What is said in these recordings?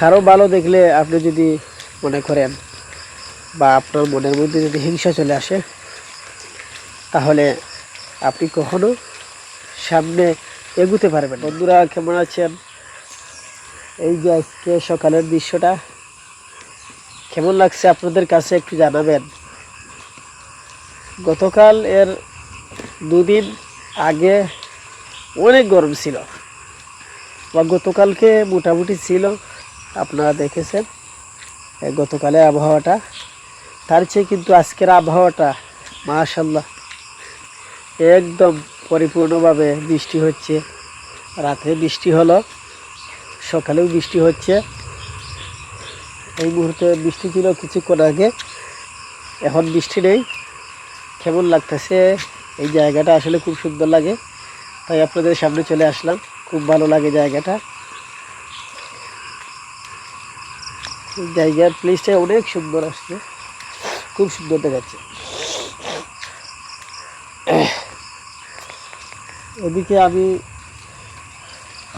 কারও ভালো দেখলে আপনি যদি মনে করেন বা আপনার মনের মধ্যে যদি হিংসা চলে আসে, তাহলে আপনি কখনো সামনে এগুতে পারবেন বন্ধুরা, কেমন আছেন? এই যে আজকে সকালের দৃশ্যটা, কেমন লাগছে আপনাদের কাছে একটু জানাবেন? গতকাল এর দুদিন আগে অনেক গরম ছিল, বা গতকালকে মোটামুটি ছিল। আপনারা দেখেছেন গতকালের আবহাওয়াটা। তার চেয়ে কিন্তু আজকের আবহাওয়াটা মাশাল্লাহ একদম পরিপূর্ণভাবে বৃষ্টি হচ্ছে। রাতে বৃষ্টি হলো, সকালেও বৃষ্টি হচ্ছে। এই মুহূর্তে বৃষ্টি ছিল কিছুক্ষণ আগে, এখন বৃষ্টি নেই। কেমন লাগতেছে? এই জায়গাটা আসলে খুব সুন্দর লাগে। তাই আপনাদের সামনে চলে আসলাম। খুব ভালো লাগে জায়গাটা এই জায়গার প্লেসটা অনেক সুন্দর আসছে। খুব সুন্দর দেখাচ্ছে। এদিকে আমি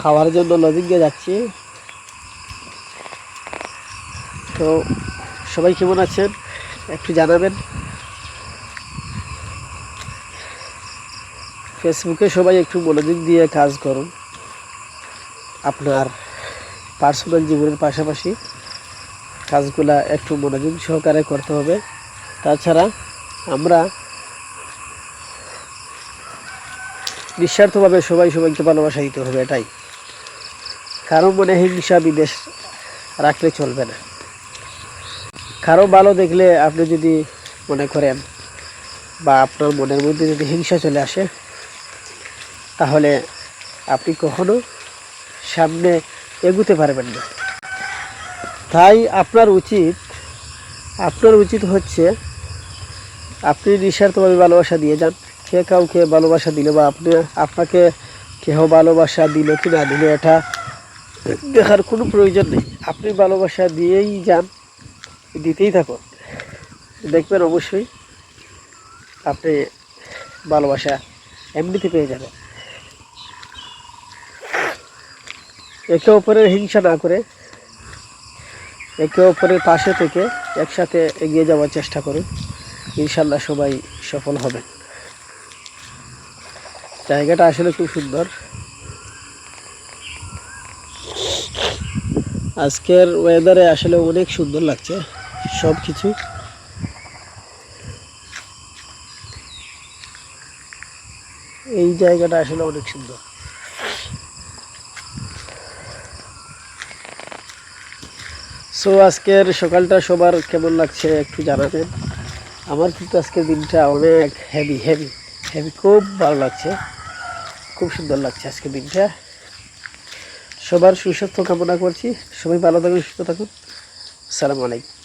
খাওয়ার জন্য লজিংয়ে যাচ্ছি। তো সবাই কেমন আছেন? একটু জানাবেন। ফেসবুকে সবাই একটু মনোযোগ দিয়ে কাজ করুন। আপনার পার্সোনাল জীবনের পাশাপাশি। কাজগুলা একটু মনোযোগ সহকারে করতে হবে। তাছাড়া আমরা নিঃস্বার্থভাবে সবাই সবাইকে ভালোবাসা দিতে হবে, এটাই। কারও মনে হিংসা বিদেশ রাখলে চলবে না। কারও ভালো দেখলে আপনি যদি মনে করেন বা আপনার মনের মধ্যে যদি হিংসা চলে আসে, তাহলে আপনি কখনো সামনে এগুতে পারবেন না। তাই আপনার উচিত আপনার উচিত হচ্ছে আপনি নিঃস্বার্থভাবে ভালোবাসা দিয়ে যান। কে কাউকে ভালোবাসা দিলে বা আপনি, আপনাকে কেহ ভালোবাসা দিল কি না দিল, এটা দেখার কোনো প্রয়োজন নেই। আপনি ভালোবাসা দিয়েই যান, দিতেই থাকুন। দেখবেন অবশ্যই আপনি ভালোবাসা এমনিতে পেয়ে যাবেন। একে অপরের হিংসা না করে একে অপরের পাশে থেকে একসাথে এগিয়ে যাওয়ার চেষ্টা করুন। ইনশাল্লাহ সবাই সফল হবেন। জায়গাটা আসলে খুব সুন্দর। আজকের ওয়েদারে আসলে অনেক সুন্দর লাগছে সব কিছু এই জায়গাটা আসলে অনেক সুন্দর। সো আজকের সকালটা সবার কেমন লাগছে একটু জানাবেন। আমার কিন্তু আজকের দিনটা অনেক হেভি হেভি হেভি খুব ভালো লাগছে। খুব সুন্দর লাগছে আজকের দিনটা। সবার সুস্বাস্থ্য কামনা করছি। সবাই ভালো থাকুন, সুস্থ থাকুন। আসসালামু আলাইকুম।